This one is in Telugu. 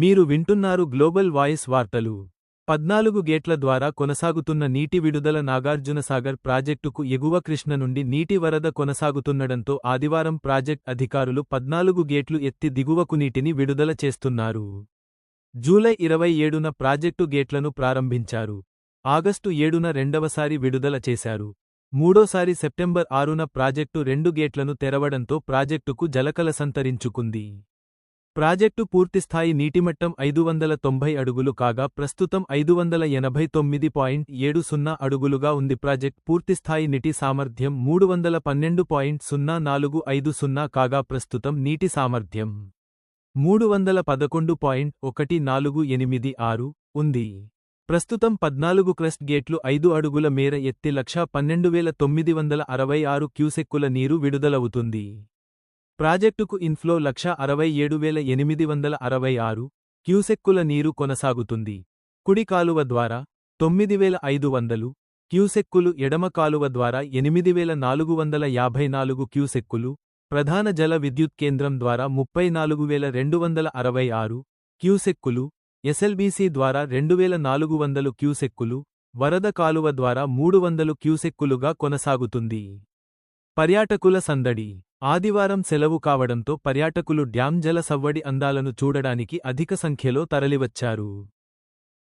మీరు వింటున్నారు గ్లోబల్ వాయిస్ వార్తలు. పద్నాలుగు గేట్ల ద్వారా కొనసాగుతున్న నీటి విడుదల నాగార్జునసాగర్ ప్రాజెక్టుకు ఎగువ కృష్ణ నుండి నీటి వరద కొనసాగుతుండడంతో ఆదివారం ప్రాజెక్ట్ అధికారులు పద్నాలుగు గేట్లు ఎత్తి దిగువకు నీటిని విడుదల చేస్తున్నారు. జూలై ఇరవై ఏడున ప్రాజెక్టు గేట్లను ప్రారంభించారు. ఆగస్టు ఏడున రెండవసారి విడుదల చేశారు. మూడోసారి సెప్టెంబర్ ఆరున ప్రాజెక్టు రెండు గేట్లను తెరవడంతో ప్రాజెక్టుకు జలకల సంతరించుకుంది. ప్రాజెక్టు పూర్తిస్థాయి నీటిమట్టం ఐదు వందల తొంభై అడుగులు కాగా ప్రస్తుతం ఐదు వందల ఎనభై తొమ్మిది పాయింట్ ఏడు సున్నా అడుగులుగా ఉంది. ప్రాజెక్ట్ పూర్తిస్థాయి నీటి సామర్థ్యం మూడు వందల పన్నెండు పాయింట్ సున్నా నాలుగు ఐదు సున్నా కాగా ప్రస్తుతం నీటి సామర్థ్యం మూడు వందల పదకొండు పాయింట్ ఒకటి నాలుగు ఎనిమిది ఆరు ఉంది. ప్రస్తుతం పద్నాలుగు క్రస్ట్ గేట్లు ఐదు అడుగుల మేర ఎత్తి లక్షా పన్నెండు వేల తొమ్మిది వందల అరవై ఆరు క్యూసెక్కుల నీరు విడుదలవుతుంది. ప్రాజెక్టుకు ఇన్ఫ్లో లక్ష అరవై ఏడు వేల ఎనిమిది వందల అరవై ఆరు క్యూసెక్కుల నీరు కొనసాగుతుంది. కుడి కాలువ ద్వారా తొమ్మిది వేల ఐదు వందలు క్యూసెక్కులు ఎడమ కాలువ ద్వారా ఎనిమిది వేల నాలుగు వందల యాభై నాలుగు క్యూసెక్కులు ప్రధాన జల విద్యుత్ కేంద్రం ద్వారా ముప్పై నాలుగు వేల రెండు వందల అరవై ఆరు క్యూసెక్కులు ఎస్ఎల్బీసీ ద్వారా రెండు వేల నాలుగు వందలు క్యూసెక్కులు వరద కాలువ ద్వారా మూడు వందలు క్యూసెక్కులుగా కొనసాగుతుంది. పర్యాటకుల సందడి ఆదివారం సెలవు కావడంతో పర్యాటకులు డ్యాం జల సవ్వడి అందాలను చూడడానికి అధిక సంఖ్యలో తరలివచ్చారు.